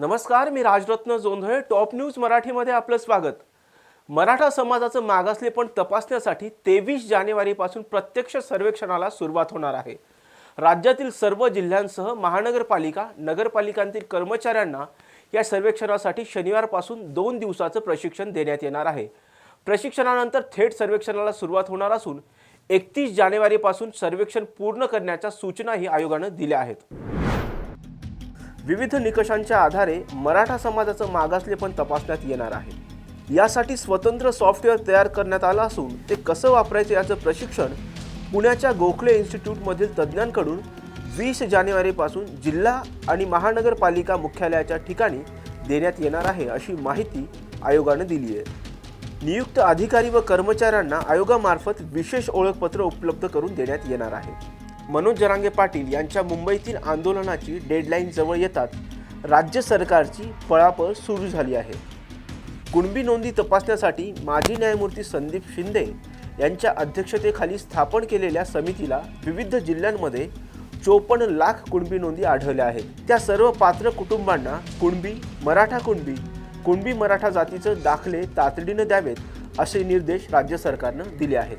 नमस्कार मी Rajratna Jondhale top news मराठीमध्ये आपलं स्वागत. मराठा समाजाचं मागासलेपण तपासण्यासाठी तेवीस जानेवारीपासून प्रत्यक्ष सर्वेक्षणाला सुरुवात होणार आहे. राज्यातील सर्व जिल्ह्यांसह महानगरपालिका नगरपालिकांतील कर्मचाऱ्यांना या सर्वेक्षणासाठी शनिवारपासून दोन दिवसाचं प्रशिक्षण देण्यात येणार आहे. प्रशिक्षणानंतर थेट सर्वेक्षणाला सुरुवात होणार असून एकतीस जानेवारीपासून सर्वेक्षण पूर्ण करण्याच्या सूचनाही आयोगानं दिल्या आहेत. विविध निकषांच्या आधारे मराठा समाजाचं मागासलेपण तपासण्यात येणार आहे. यासाठी स्वतंत्र सॉफ्टवेअर तयार करण्यात आलं असून ते कसं वापरायचं याचं प्रशिक्षण पुण्याच्या गोखले इन्स्टिट्यूटमधील तज्ज्ञांकडून वीस जानेवारीपासून जिल्हा आणि महानगरपालिका मुख्यालयाच्या ठिकाणी देण्यात येणार आहे अशी माहिती आयोगानं दिली आहे. नियुक्त अधिकारी व कर्मचाऱ्यांना आयोगामार्फत विशेष ओळखपत्र उपलब्ध करून देण्यात येणार आहे. मनोज जरांगे पाटील यांच्या मुंबईतील आंदोलनाची डेडलाईन जवळ येतात राज्य सरकारची पळापळ सुरू झाली आहे. कुणबी नोंदी तपासण्यासाठी माजी न्यायमूर्ती संदीप शिंदे यांच्या अध्यक्षतेखाली स्थापन केलेल्या समितीला विविध जिल्ह्यांमध्ये चोपन्न लाख कुणबी नोंदी आढळल्या आहेत. त्या सर्व पात्र कुटुंबांना कुणबी मराठा कुणबी कुणबी मराठा जातीचं दाखले तातडीनं द्यावेत असे निर्देश राज्य सरकारनं दिले आहेत.